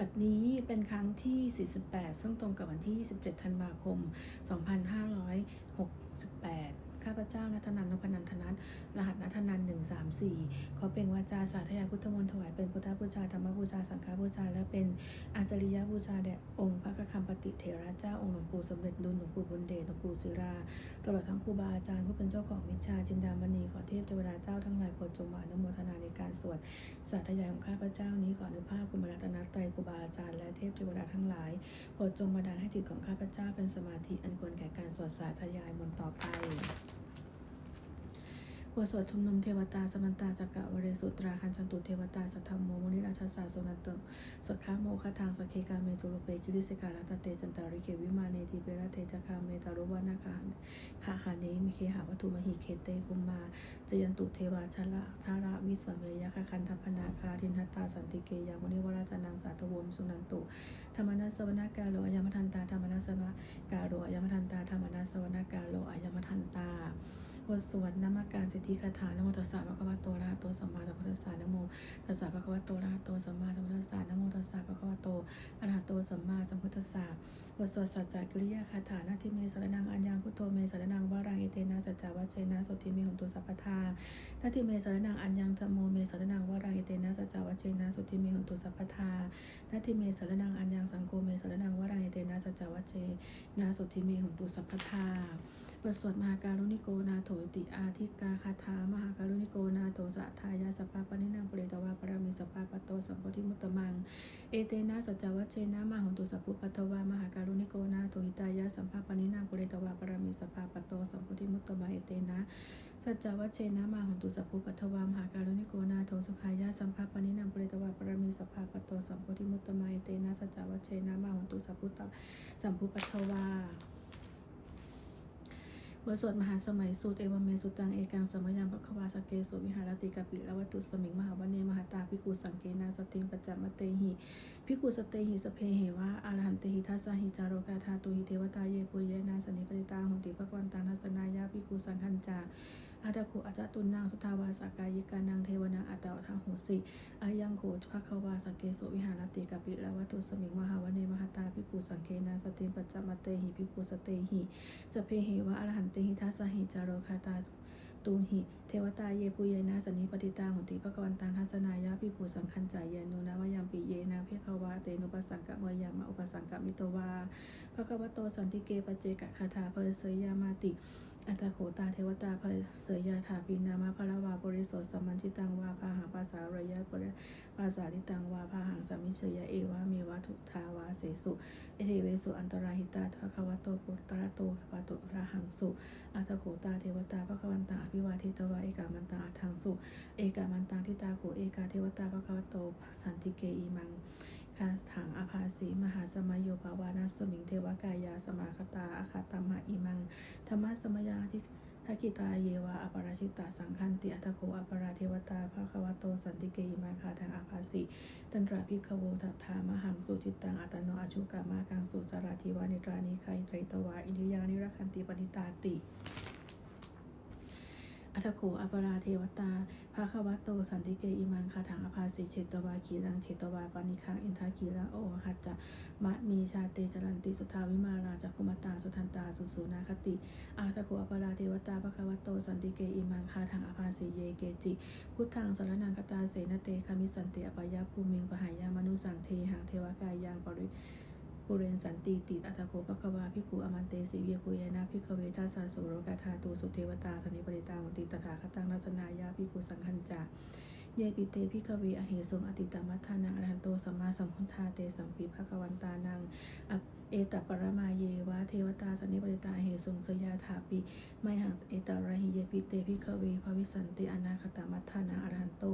บัดนี้เป็นครั้งที่ 48 ซึ่งตรงกับวันที่ 27 ธันวาคม 2568 ข้าพเจ้านัทนันนพนันทนัทรหัสนัทนันท์134 ขอเป็นวาจาสาธยายพุทธมนต์ถวายเป็นพุทธบูชาธรรมบูชาสังฆบูชา และเป็นอาจริยบูชาแด่องค์พระกคัมปติเถระเจ้าองค์หลวงปู่สมเด็จดุลหลวงปู่บุญเดชหลวงปู่ศิรา ตลอดทั้งครูบาอาจารย์ผู้เป็นเจ้าของวิชาจินดามณีขอเทพเทวดาเจ้าทั้งหลายโปรดจงมาอนุโมทนาในการสวดสาธยายของข้าพเจ้านี้ขออนุภาพคุณพระรัตนาอ พเทวดาทั้งหลายโปรดจงบันดาลให้จิตของข้าพเจ้าเป็นสมาธิอันควรแก่การสวดสาธยายมนต์ต่อไป บทสวดชุมนุมเทวตาสมันตาจักกะวเรสุตราคันชันตุเทวตาสัทธรรมโมมนิราชาสาโสนันเตสวดค้าโมคทางสเคกาเมตุโรเปกิริสการัตเตจันตาริเกวิมาเนติเประเทจคาเมตารุวานาคาคาหาเนมิเคหาวัตถุมหิเคเตภุมมาจยันตุเทวาชละทาระวิสเมยคคันธพนาคาทินทัตตาสันติเกยามุนิวราชนังสาธวมสุนันตุธรรมนัสสวนากาโลอายมทันตาธรรมนัสสวนากาโลอายมทันตาธรรมนัสสวนากาโลอายมทันตา บทสวดนามการสิทธิคาถานโมตัสสะภะคะวะโตระหะโตสัมมาสัมพุทธัสสะนโมตัสสะภะคะวะโตระหะโตสัมมาสัมพุทธัสสะนโมตัสสะภะคะวะโตอะระหะโตสัมมาสัมพุทธัสสะบทสวดสัจจกิริยาคาถานาทิเมสรนังอัญญังพุทโธเมสรนังวารังเอเตนะสัจจวัชเชนะสุทิเมหุนตุสัพพทานาทิเมสรนังอัญญังธรรมโมเม วัชเชนะสุทิเมหุนตุสัพพทานาทิเมสรนังอัญญังสังโฆเมสรนังวรังเอเตนะสัจจวัชเชนะสุทิเมหุนตุสัพพทาบทสวดมหาการุณิโกนาโถติอาทิกาคาถามหาการุณิโกนาโถสัทายาสปปาปนินังปเรตวาปรามิสปปาปโตสัมปทิมุตตมัง เอเตนะสัจจวัชเชนะมหุนตุสัพพุปัทวามหาการุณิโกนาโถหิตายาสัมภาปนินังปเรตวาปรามิสปปาปโตสัมปทิมุตตมังเอเตนะ สัจจวัชเชนะมาหุนตุสัพพุปัทวามหาการุณิโกนาโถสุขายาสัมภาปนินังปุเรตวาปรมิสปปาปโตสัมปทิมุตตมังเอเตนะสัจจวัชเชนะมาหุนตุสัพพุตสัมพุปัทวาบทสวดมหาสมัยสูตรเอวเมสุตังเอกังสมยังพระควาสเกสุวิหารติกาปิละวัตุสมิงมหาวันเนมหาตาพิกุสังเกนาสติงปัจจมเตหิพิกุสเตหิสเพเหวะอารหันเตหิทัสสหิจารกาธาตุหิเทวตาเยปุเยนาสนิปติตาหุนติภควันตานัสนายาพิกุสังคัญจา อาดาโคอาจตุนนางสุทาวาสากายิกานังเทวนาอัตตวทาโหสิอายังโขภควาสเกสวิหารติกาปิละวัตุสมิงมหาวันเนมหาตาพิกุสังเกนาสติปัจจมเตหิพิกุสเตหิสพเพเหวะอรหันเตหิทัสสหิจารโรคาตาตูหิเทวตาเยปุเยนะสนิปติตาหุติภกวันตังทัสนายาภิกขุสังคัญจายานุนาวายามปิเยนะเพควาเตนุปสังกะเมยามะอุปสังกะมิโตวาภควโตสันติเกปเจกะคาถาเพเสยยามาติ อัตโขตาเทวตาเพเสยยาถาปีนามาภรวาบริโสสัมมันจิตังวาพาหาภาษาระยะปริภาษาลิตังวาพาหังสามิเชยะเอวาเมวะทุทาวาเสสุ เอเทเวสุอันตราหิตาภควโตปุตตระโตปะโตระหังสุ อัตโขตาเทวตาภควันตาอภิวาทิตวาเอกามันตาอัฏฐังสุ เอกามันตังทิตาโขเอกาเทวตาภควโตสันติเกอีมังคาถังอภาสีมหาสมัยโยภาวานัสมิงเทวกายาสมาคตาอาคาตามะอิมังธรรมะส กิตาเยวาอปราชิตาสังคันติอัตโขอปราเทวตาภควโตสันติเกยมาคาทางอาภาสีตันตราพิกโวทัตถามหังสุจิตตังอัตโนอชุกามากังสุสาราธิวานิตรานิคายไตรตวาอินิยานิรักขันติปณิตาติ อัตโขอัปราเทวตาภาควโต สันติเกอิมังคาถังอภาสิเฉตวาขีรังเฉตวาปานิคังอินทาคีรังโอหัจจะมะมีชาเตจรันติสุทาวิมาราจักกุมตาสุทันตาสุสูนาคติอาตโขอัปราเทวตาภาควโต สันติเกอิมังคาถังอภาสิเยเกจิ พุทธังสารนังกตาเสนเตคามิสันเตอปายาภูมิงปหายามนุสังเทหังเทวกายยังปริ ปุเรนสันติติอัตโคปะกวาพิกุอมันเตสีเวียปุยนาพิกเวทาสาสุโรกาธาตูสุเทวตาธนิปริตามุติตถาคตังนัสนายาพิกุสังคัญจาเยปิเตพิกเวอเหสงอติตามัทธานังอรหันโตสัมมาสัมพุทธาเตสัมปีภควันตานังอ เอตปรมาเยวะเทวตาสนิปริตาเหสุงสยาถาปิไมหังเอตระหิเยปิเตพิกเวภวิสันติอนาคตมัทธานาอรหันโต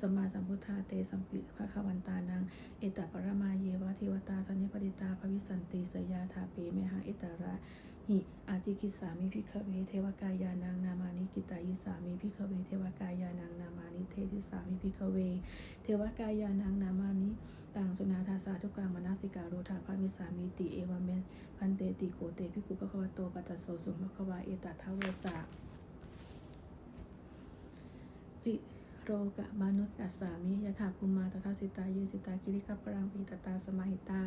สัมมาสัมพุทธาเตสัมปิภควันตานังเอตปรมาเยวะเทวตาสันนิปติตาภวิสันติสยาถาปีไมหังเอตระ หิอาจิกิสามิพิกเวเทวกายานังนามานิกิตายิสามิพิกเวเทวกายานังนามานิเทติสามิพิกเว เทวกายานังนามานิตังสุนาทาสาทุกังมนาสิการโรธาภามิสามิติเอวเมพันเตติโกเตพิกุปะควโตปัจจโสสุภควาเอตทาเวจาสิ โรกะมนุษย์กัสสามิยถาภูมาตถาสิตาเยสิตากิริคัปปรังปีตตาสมาหิตา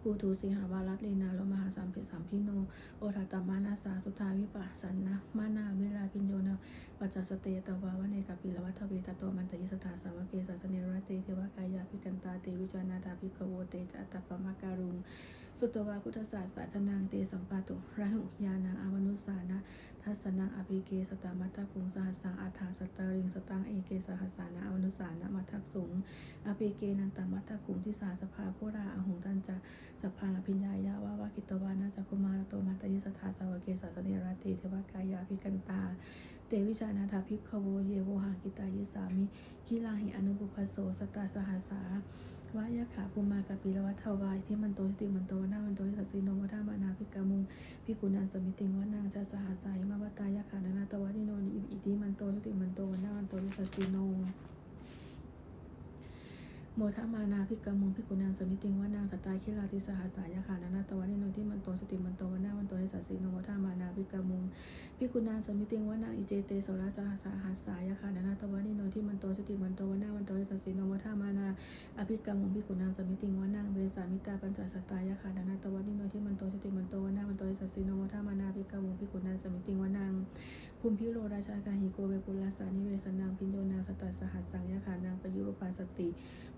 ปูทูสิหาวารัตลีนาโลมหาสามเพสามพิโนโอทัตตมานาสาสุทาวิปัสสันนะมานาเวลาปิญโยนะปัจจสเตตวาวะเนกปิลวัฏเวตโตมันตยิสถาสาวกเกสัสเนรเตเทวกายาภิกันตาเตวิจานาตาภิกขโวเตจะตัปะมะการุงสุตวาพุทธศาสสะทนังเตสัมปาตุระหุยานังอาวนุสานะทัสนังอภิเกสตามัตตคุงสหัสสังอัฏฐาสตาริงสตังเอเกสหัสสานะอานุสานะมัททักสุงอภิเกนันตามัทักุงทิสาสภาโพราอหุงตันจะสภาพิญญายาวาวากิตวานาจักุมารโตมัตยิสถาสาวเกสัสเนรเตเทวกายาภิกันตาเตวิชานาถาภิกขโวเยโวหากิตายิสามิคิลาหิอนุบุพโสสตาสหัสสา วายาขาภูมากปิลวัฏวายที่มันโตสติมันโตนามันโตสัสสิโนวัฏามานาพิกามุงพิกุณันสมิติงวานางชาสหัสายมาวตายาขานานตวะนิโนนิอิติมันโตสติมันโตนามันโตสัสสิโน โมทมานาภิกกามุงภิกุนางสมิติงว่านางสตตาคิลาติสหัสสายาขานานาตวานิโนที่มันโตสติมันโตวนามันโตให้สัสิโนโมทมานาภิกกามุงภิกุนางสมิติงว่านางอิเจเตสราสหัสสาหัสสายาขานานาตวานิโนที่มันโตสติมันโตวนามันโตให้สัสิโนโมทมานาอภิกกามุงภิกุนางสมิติงว่านางเวสามิตาปัญจสตายาขานานาตวานิโนที่มันโตสติมันโตวนามันโตให้สัสิโนโมทมานาภิกกามุงภิกุนางสมิติงว่านางภูมิพิโรราชากาหิโกเวปุลลาสานิเวสนังพิญโยนาสตัสสหัสสังยาขานางปยุรปาสติ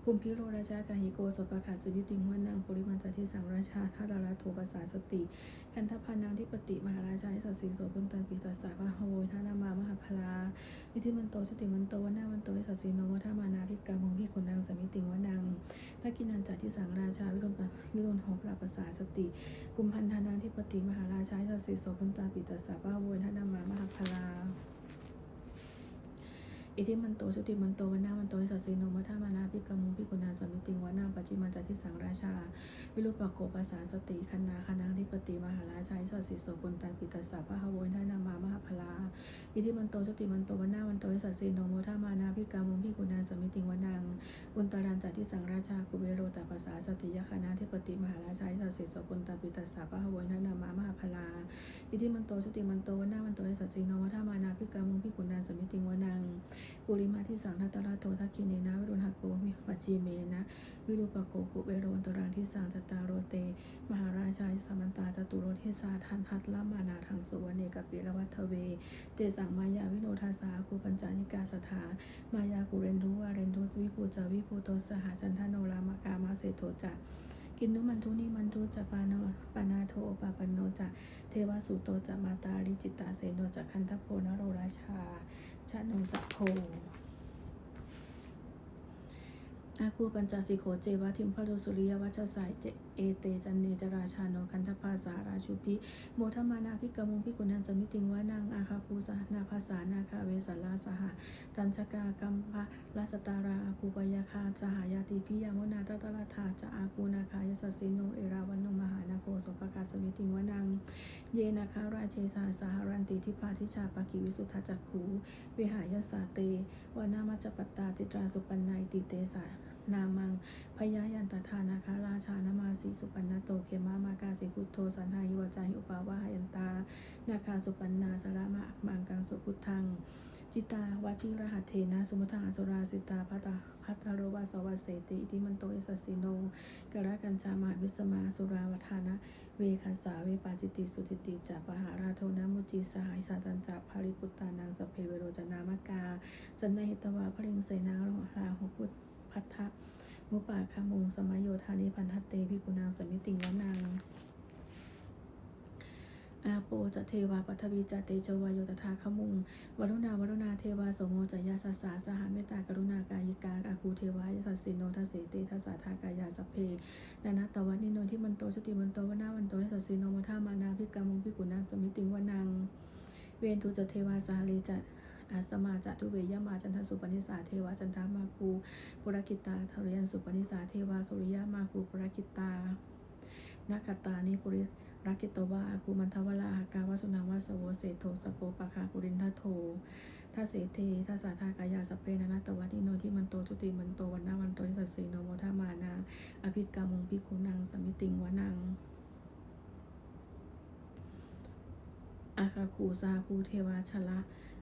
ภูมิพิโรราชากาหิโกสปะขาสวิติงหัวนางปริมันจทิสังราชาทาราลาโทปัสสาสติ คันทพานางทิปติมหาราชาสัสสีโสปุนตันปิตัสสะพะโหยทานามามหาพลาอิทิมันโตสติมันโตวนามันโตสัสสีโนวทามานาภิกามงพิคนนางสมิติงวนางทักกินันจัตทิสังราชาวิรุณวิรุณหอปราปัสสาสติภูมิพันธานางทิปติมหาราชาสัสสีโสปุนตันปิตัสสะพะโหยทานามามหาพลา อิทิมันโตสุติมันโตวันนามันโตสัสสิโนมัทธามานาภิกมุงภิกุณาสมิติงวานาปัจจิมันจัติสังราชา วิรุปโคภาษาสติคันนาคนังทิปติมหาราชาอิสัสสิโสปุนตันปิตัสสะพะหะโวยทานามามหาพลาอิทิมันโตสุติมันโตวันนามันโตสัสสิโนโมทามานาภิกมุงภิกุณาสมิติงวานังอุนตรันจัติสังราชากุเวโรตปัสสาสติยคณาทิปติมหาราชาอิสัสสิโสปุนตันปิตัสสะพะหะโวยทานามามหาพลาอิทิมันโตสุติมันโตวันนามันโตสัสสิโนโมทามานาภิกมุงภิกุณาสมิติงวานังปุริมาที่สังทัตตระโททักขินเนนะวิรุณหโกวิปัจจิเมนะวิรูปโกกุเวโรนตรังที่สังจตตารโรเต มหาราชาสมันตาจตุโรทิสาทันทัตละมานาทังสุวรรณเกปิรวัตเว เตสังมายาวิโนทาสาคูปัญจานิกาสถามายากุเรนทุวาเรนทุวิปูจาวิปูโตสหจันทโนรามกามาเสโทจะกินนุมันทุนิมันทุจะปานปานาโทปาปันโนจะเทวสุโตจะมาตาริจิตตาเสโนจะคันทโพนโรราชา ชะโนสัพโพ อาคูปัญจสิโขเจวะทิมพะโลสุริยวัชสายเจเอเตจันเนจราชาโนคันทภาสาราชุพิโมทมานาภิกมุงพิกุนันสมิติงวานางอาคาคูสหนาภาษานาคาเวสัลลาสหตัญชกากัมภะลาสตาราอาคูปยาคาสหายาติพิยามนาตตละธาจะอาคูนาคายสสิโนเอราวันโนมหานาโกสุปกาสมิติงวานางเยนาคาราเชสาสหรันติทิพาทิชาปกิวิสุทธจักขูวิหายสาเตวานามัจจปตตาจิตราสุปันนายติเตสา นามังพยายันตทานาคาราชานามาสีสุปันนโตเขมามากาสิพุทโธสันหายวจาหิอุปาวาหายันตานาคาสุปันนาสระมะมังกังสุพุทธังจิตาวชิรหัตเทนะ สมุทาสุราสิตาพัตตาพัตตาโรวาสวัสเสติอิติมันโตเอสสิโนกระกัญจามาวิสมาสุราวทานะ เวคัสาเวปาจิติสุติติจัปหาราโทนะมุจีสหายสาตันจัภาริปุตตานังสพเพเวโรจนามกา สันนหิตวาพริงเสนาราหุพุทพัทธะ มุปาคามุงสมัยโยธานิพันธเตพิกุนางสมิติงวนังอาโปจะเทวาปัทวีจะเตโชวายโยตถาขมุงวรุณาวรุณาเทวาโสโมจะยาสสาสหาเมตตากรุณากายิกาอาคูเทวายสัสสิโนทัสเสเตทัสสาทากายาสพเพนานาตวันิโนที่มันโตสติมันโตวนาวันโตสัสสิโนมทามานาพิกามุงพิกุนางสมิติงวนังเวนทุจะเทวาสาลีจะ อาสมาจะทุเวยมาจันทสุปนิสาเทวาจันทามาคูปุรกิตาทริยันสุปนิสาเทวาสุริยมาคูปุรกิตานาคตานิปุริรักิตวาอาคูมันทวลาหากาวาสุนาวาสโวเสโทสโกปะคาปุรินทโททาเสเททาสาทากายาสเพนานาตวัติโนที่มันโตจุติมันโตวันนาวันโตยสัสสีโนโมทามานา อภิกามงพิคุนังสมิติงวนังอาคาคูซาภูเทวาชละ